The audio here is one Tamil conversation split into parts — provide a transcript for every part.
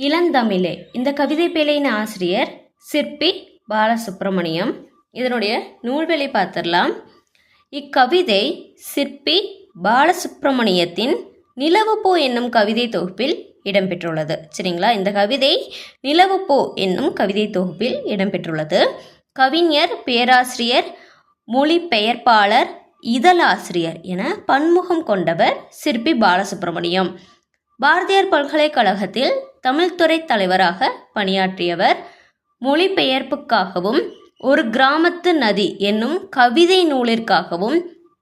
இளந்தமிழே. இந்த கவிதை பேழையின் ஆசிரியர் சிற்பி பாலசுப்ரமணியம். இதனுடைய நூல்வெளி பார்த்துடலாம். இக்கவிதை சிற்பி பாலசுப்ரமணியத்தின் நிலவுப்பூ என்னும் கவிதை தொகுப்பில் இடம்பெற்றுள்ளது. சரிங்களா? இந்த கவிதை நிலவுப்பூ என்னும் கவிதை தொகுப்பில் இடம்பெற்றுள்ளது. கவிஞர் பேராசிரியர் மொழிபெயர்ப்பாளர் இதழாசிரியர் என பன்முகம் கொண்டவர் சிற்பி பாலசுப்ரமணியம். பாரதியார் பல்கலைக்கழகத்தில் தமிழ்துறை தலைவராக பணியாற்றியவர். மொழிபெயர்ப்புக்காகவும் ஒரு கிராமத்து நதி என்னும் கவிதை நூலிற்காகவும்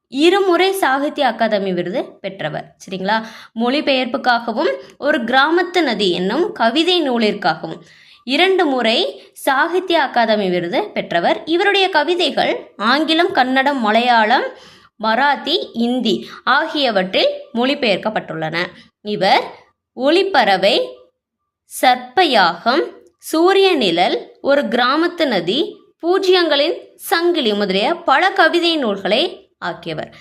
இருமுறை சாகித்ய அகாதமி விருது பெற்றவர். சரிங்களா? மொழிபெயர்ப்புக்காகவும் ஒரு கிராமத்து நதி என்னும் கவிதை நூலிற்காகவும் இரண்டு முறை சாகித்ய அகாதமி விருது பெற்றவர். இவருடைய கவிதைகள் ஆங்கிலம் கன்னடம் மலையாளம் மராத்தி இந்தி ஆகியவற்றில் மொழிபெயர்க்கப்பட்டுள்ளன. இவர் ஒளிப்பறவை சர்ப்பயாகம் சூரிய நிழல் ஒரு கிராமத்து நதி பூஜ்யங்களின் சங்கிலி முதலிய பல கவிதை நூல்களை ஆக்கியவர்.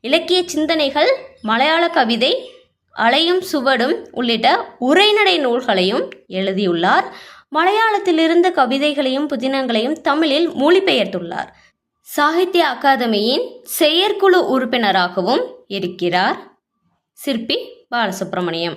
இலக்கிய சிந்தனைகள் மலையாள கவிதை அலையும் சுவடும் உள்ளிட்ட உரைநடை நூல்களையும் எழுதியுள்ளார். மலையாளத்திலிருந்து கவிதைகளையும் புதினங்களையும் தமிழில் மொழிபெயர்த்துள்ளார். சாகித்ய அகாதமியின் செயற்குழு உறுப்பினராகவும் இருக்கிறார். சிற்பி பாலசுப்ரமணியம்.